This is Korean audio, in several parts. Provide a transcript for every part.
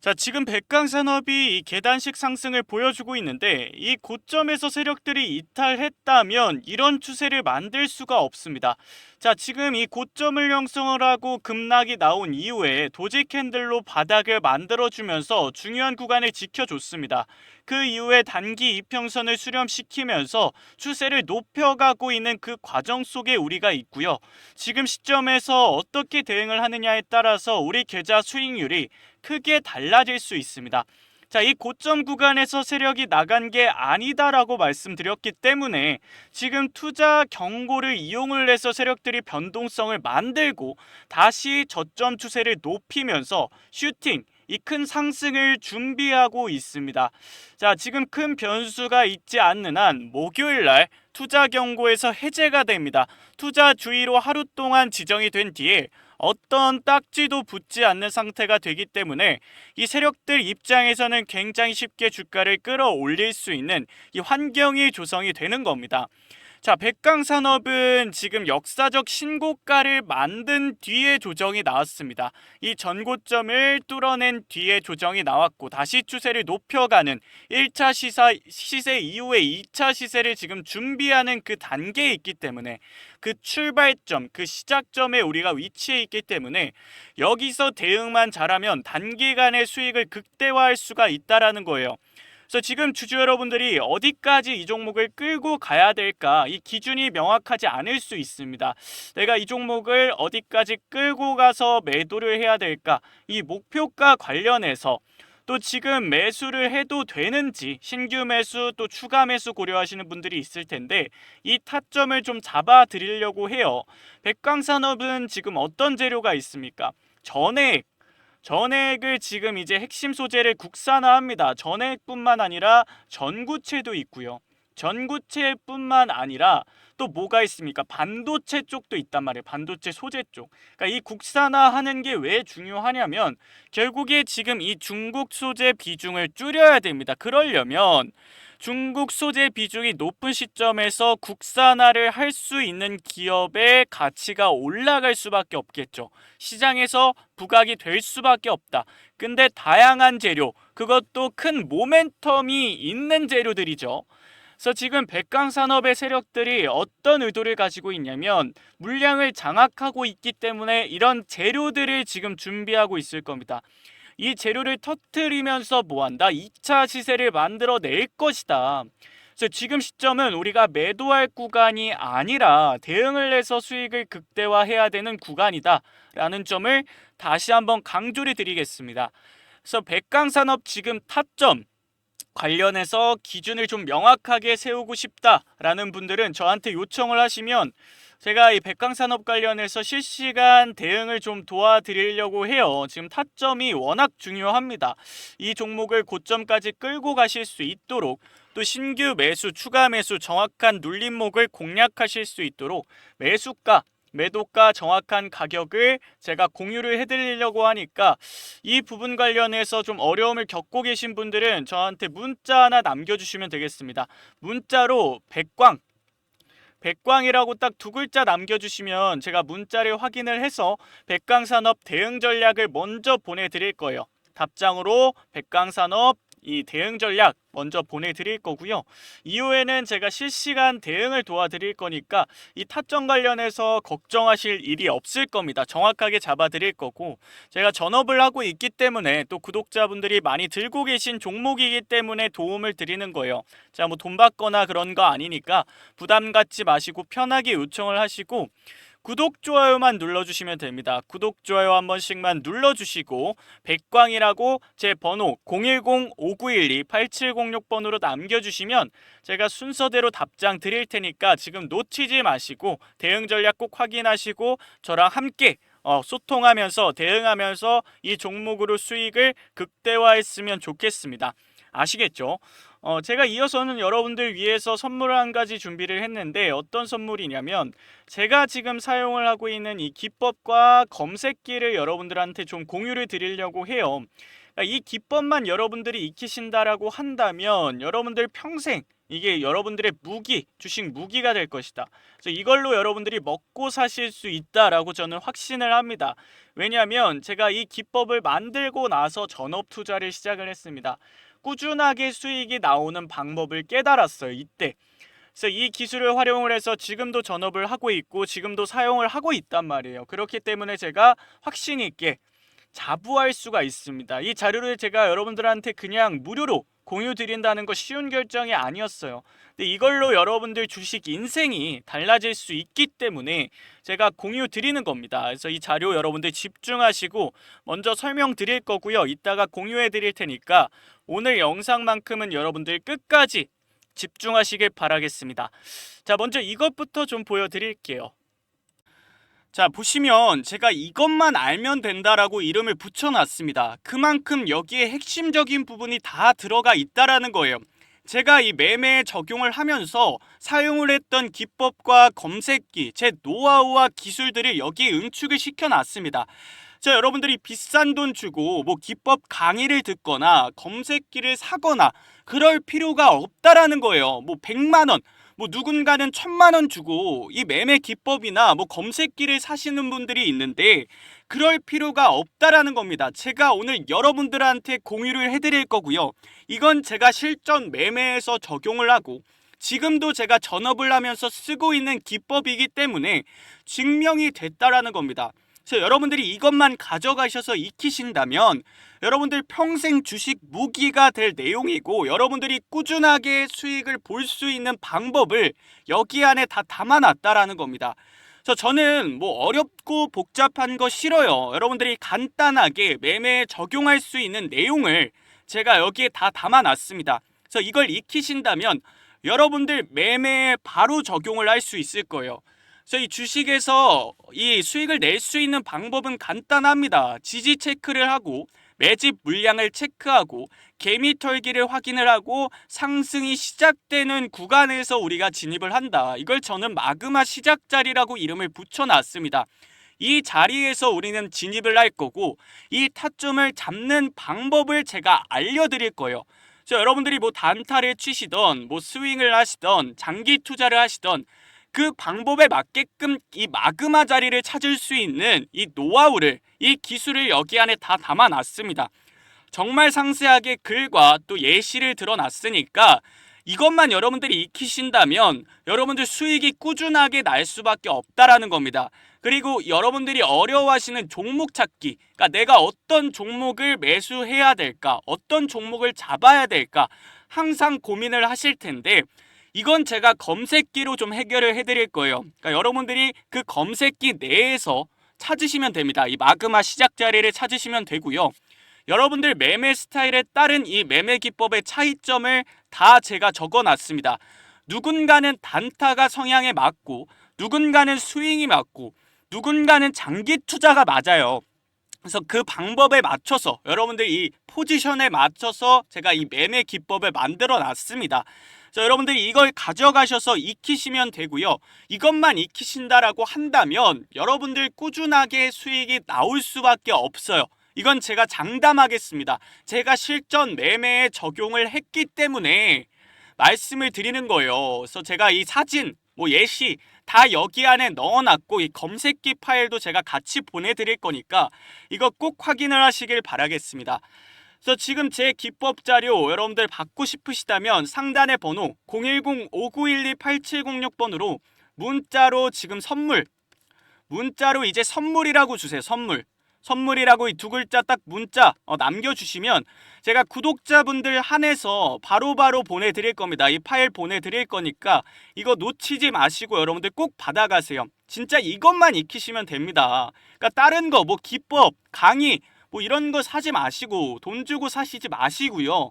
자, 지금 백강 산업이 이 계단식 상승을 보여주고 있는데 이 고점에서 세력들이 이탈했다면 이런 추세를 만들 수가 없습니다. 자, 지금 이 고점을 형성을 하고 급락이 나온 이후에 도지 캔들로 바닥을 만들어 주면서 중요한 구간을 지켜줬습니다. 그 이후에 단기 이평선을 수렴시키면서 추세를 높여가고 있는 그 과정 속에 우리가 있고요. 지금 시점에서 어떻게 대응을 하느냐에 따라서 우리 계좌 수익률이 크게 달라질 수 있습니다. 자, 이 고점 구간에서 세력이 나간 게 아니다라고 말씀드렸기 때문에 지금 투자 경고를 이용을 해서 세력들이 변동성을 만들고 다시 저점 추세를 높이면서 슈팅 이 큰 상승을 준비하고 있습니다. 자, 지금 큰 변수가 있지 않는 한 목요일 날 투자 경고에서 해제가 됩니다. 투자 주의로 하루 동안 지정이 된 뒤에 어떤 딱지도 붙지 않는 상태가 되기 때문에 이 세력들 입장에서는 굉장히 쉽게 주가를 끌어올릴 수 있는 이 환경이 조성이 되는 겁니다. 자, 백강 산업은 지금 역사적 신고가를 만든 뒤에 조정이 나왔습니다. 이 전고점을 뚫어낸 뒤에 조정이 나왔고 다시 추세를 높여가는 1차 시사, 시세 이후에 2차 시세를 지금 준비하는 그 단계에 있기 때문에 그 출발점, 그 시작점에 우리가 위치해 있기 때문에 여기서 대응만 잘하면 단기간의 수익을 극대화할 수가 있다라는 거예요. 그래서 지금 주주 여러분들이 어디까지 이 종목을 끌고 가야 될까 이 기준이 명확하지 않을 수 있습니다. 내가 이 종목을 어디까지 끌고 가서 매도를 해야 될까 이 목표가 관련해서 또 지금 매수를 해도 되는지 신규 매수 또 추가 매수 고려하시는 분들이 있을 텐데 이 타점을 좀 잡아 드리려고 해요. 백광산업은 지금 어떤 재료가 있습니까? 전액 전액을 지금 이제 핵심 소재를 국산화합니다. 전액뿐만 아니라 전구체도 있고요. 전구체뿐만 아니라 또 뭐가 있습니까? 반도체 쪽도 있단 말이에요. 반도체 소재 쪽. 그러니까 이 국산화하는 게 왜 중요하냐면 결국에 지금 이 중국 소재 비중을 줄여야 됩니다. 그러려면 중국 소재 비중이 높은 시점에서 국산화를 할 수 있는 기업의 가치가 올라갈 수밖에 없겠죠. 시장에서 부각이 될 수밖에 없다. 근데 다양한 재료, 그것도 큰 모멘텀이 있는 재료들이죠. 그래서 지금 백강 산업의 세력들이 어떤 의도를 가지고 있냐면 물량을 장악하고 있기 때문에 이런 재료들을 지금 준비하고 있을 겁니다. 이 재료를 터트리면서 뭐한다? 2차 시세를 만들어낼 것이다. 지금 시점은 우리가 매도할 구간이 아니라 대응을 해서 수익을 극대화해야 되는 구간이다 라는 점을 다시 한번 강조를 드리겠습니다. 그래서 백강산업 지금 타점 관련해서 기준을 좀 명확하게 세우고 싶다라는 분들은 저한테 요청을 하시면 제가 이 백강산업 관련해서 실시간 대응을 좀 도와드리려고 해요. 지금 타점이 워낙 중요합니다. 이 종목을 고점까지 끌고 가실 수 있도록 또 신규 매수, 추가 매수, 정확한 눌림목을 공략하실 수 있도록 매수가 매도가 정확한 가격을 제가 공유를 해드리려고 하니까 이 부분 관련해서 좀 어려움을 겪고 계신 분들은 저한테 문자 하나 남겨주시면 되겠습니다. 문자로 백광 백광이라고 딱 두 글자 남겨주시면 제가 문자를 확인을 해서 백광산업 대응 전략을 먼저 보내드릴 거예요. 답장으로 백광산업 이 대응 전략 먼저 보내드릴 거고요. 이후에는 제가 실시간 대응을 도와드릴 거니까 이 타점 관련해서 걱정하실 일이 없을 겁니다. 정확하게 잡아드릴 거고 제가 전업을 하고 있기 때문에 또 구독자분들이 많이 들고 계신 종목이기 때문에 도움을 드리는 거예요. 자, 뭐 돈 받거나 그런 거 아니니까 부담 갖지 마시고 편하게 요청을 하시고 구독, 좋아요만 눌러주시면 됩니다. 구독, 좋아요 한 번씩만 눌러주시고 백광이라고 제 번호 010-5912-8706번으로 남겨주시면 제가 순서대로 답장 드릴 테니까 지금 놓치지 마시고 대응 전략 꼭 확인하시고 저랑 함께 어, 소통하면서 대응하면서 이 종목으로 수익을 극대화했으면 좋겠습니다. 아시겠죠? 어, 제가 이어서는 여러분들 위해서 선물을 한 가지 준비를 했는데 어떤 선물이냐면 제가 지금 사용을 하고 있는 이 기법과 검색기를 여러분들한테 좀 공유를 드리려고 해요. 그러니까 이 기법만 여러분들이 익히신다라고 한다면 여러분들 평생 이게 여러분들의 무기, 주식 무기가 될 것이다. 그래서 이걸로 여러분들이 먹고 사실 수 있다라고 저는 확신을 합니다. 왜냐하면 제가 이 기법을 만들고 나서 전업 투자를 시작을 했습니다. 꾸준하게 수익이 나오는 방법을 깨달았어요. 이때. 그래서 이 기술을 활용을 해서 지금도 전업을 하고 있고 지금도 사용을 하고 있단 말이에요. 그렇기 때문에 제가 확신 있게 자부할 수가 있습니다. 이 자료를 제가 여러분들한테 그냥 무료로 공유 드린다는 거 쉬운 결정이 아니었어요. 근데 이걸로 여러분들 주식 인생이 달라질 수 있기 때문에 제가 공유 드리는 겁니다. 그래서 이 자료 여러분들 집중하시고 먼저 설명 드릴 거고요. 이따가 공유해 드릴 테니까 오늘 영상만큼은 여러분들 끝까지 집중하시길 바라겠습니다. 자, 먼저 이것부터 좀 보여드릴게요. 자, 보시면 제가 이것만 알면 된다라고 이름을 붙여놨습니다. 그만큼 여기에 핵심적인 부분이 다 들어가 있다라는 거예요. 제가 이 매매에 적용을 하면서 사용을 했던 기법과 검색기, 제 노하우와 기술들을 여기에 응축을 시켜놨습니다. 자, 여러분들이 비싼 돈 주고 뭐 기법 강의를 듣거나 검색기를 사거나 그럴 필요가 없다라는 거예요. 뭐 100만 원, 뭐 누군가는 천만 원 주고 이 매매 기법이나 뭐 검색기를 사시는 분들이 있는데 그럴 필요가 없다라는 겁니다. 제가 오늘 여러분들한테 공유를 해드릴 거고요. 이건 제가 실전 매매에서 적용을 하고 지금도 제가 전업을 하면서 쓰고 있는 기법이기 때문에 증명이 됐다라는 겁니다. 그래서 여러분들이 이것만 가져가셔서 익히신다면 여러분들 평생 주식 무기가 될 내용이고 여러분들이 꾸준하게 수익을 볼 수 있는 방법을 여기 안에 다 담아놨다라는 겁니다. 그래서 저는 뭐 어렵고 복잡한 거 싫어요. 여러분들이 간단하게 매매에 적용할 수 있는 내용을 제가 여기에 다 담아놨습니다. 그래서 이걸 익히신다면 여러분들 매매에 바로 적용을 할 수 있을 거예요. 그래서 이 주식에서 이 수익을 낼 수 있는 방법은 간단합니다. 지지 체크를 하고 매집 물량을 체크하고 개미 털기를 확인을 하고 상승이 시작되는 구간에서 우리가 진입을 한다. 이걸 저는 마그마 시작 자리라고 이름을 붙여놨습니다. 이 자리에서 우리는 진입을 할 거고 이 타점을 잡는 방법을 제가 알려드릴 거예요. 저 여러분들이 뭐 단타를 치시던 뭐 스윙을 하시던 장기 투자를 하시던 그 방법에 맞게끔 이 마그마 자리를 찾을 수 있는 이 노하우를 이 기술을 여기 안에 다 담아놨습니다. 정말 상세하게 글과 또 예시를 들어놨으니까 이것만 여러분들이 익히신다면 여러분들 수익이 꾸준하게 날 수밖에 없다라는 겁니다. 그리고 여러분들이 어려워하시는 종목 찾기, 그러니까 내가 어떤 종목을 매수해야 될까, 어떤 종목을 잡아야 될까 항상 고민을 하실 텐데 이건 제가 검색기로 좀 해결을 해드릴 거예요. 그러니까 여러분들이 그 검색기 내에서 찾으시면 됩니다. 이 마그마 시작 자리를 찾으시면 되고요. 여러분들 매매 스타일에 따른 이 매매 기법의 차이점을 다 제가 적어 놨습니다. 누군가는 단타가 성향에 맞고, 누군가는 스윙이 맞고, 누군가는 장기 투자가 맞아요. 그래서 그 방법에 맞춰서 여러분들 이 포지션에 맞춰서 제가 이 매매 기법을 만들어 놨습니다. 자, 여러분들이 이걸 가져가셔서 익히시면 되고요. 이것만 익히신다라고 한다면 여러분들 꾸준하게 수익이 나올 수밖에 없어요. 이건 제가 장담하겠습니다. 제가 실전 매매에 적용을 했기 때문에 말씀을 드리는 거예요. 그래서 제가 이 사진, 뭐 예시 다 여기 안에 넣어놨고 이 검색기 파일도 제가 같이 보내드릴 거니까 이거 꼭 확인을 하시길 바라겠습니다. 그래서 지금 제 기법 자료 여러분들 받고 싶으시다면 상단의 번호 010-5912-8706번으로 문자로 지금 선물 문자로 이제 선물이라고 주세요. 선물. 선물이라고 이 두 글자 딱 문자 어, 남겨주시면 제가 구독자분들 한해서 바로 바로 보내드릴 겁니다. 이 파일 보내드릴 거니까 이거 놓치지 마시고 여러분들 꼭 받아가세요. 진짜 이것만 익히시면 됩니다. 그러니까 다른 거 뭐 기법, 강의 뭐 이런 거 사지 마시고 돈 주고 사시지 마시고요.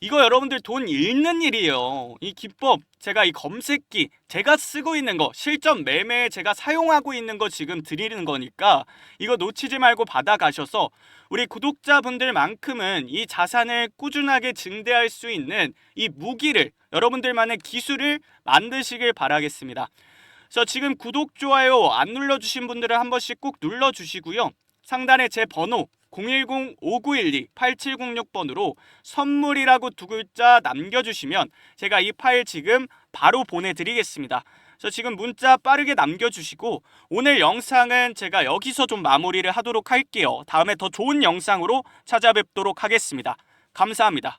이거 여러분들 돈 잃는 일이에요. 이 기법 제가 이 검색기 제가 쓰고 있는 거 실전 매매에 제가 사용하고 있는 거 지금 드리는 거니까 이거 놓치지 말고 받아가셔서 우리 구독자분들만큼은 이 자산을 꾸준하게 증대할 수 있는 이 무기를 여러분들만의 기술을 만드시길 바라겠습니다. 그래서 지금 구독 좋아요 안 눌러주신 분들은 한 번씩 꼭 눌러주시고요. 상단에 제 번호 010-5912-8706번으로 선물이라고 두 글자 남겨주시면 제가 이 파일 지금 바로 보내드리겠습니다. 저 지금 문자 빠르게 남겨주시고 오늘 영상은 제가 여기서 좀 마무리를 하도록 할게요. 다음에 더 좋은 영상으로 찾아뵙도록 하겠습니다. 감사합니다.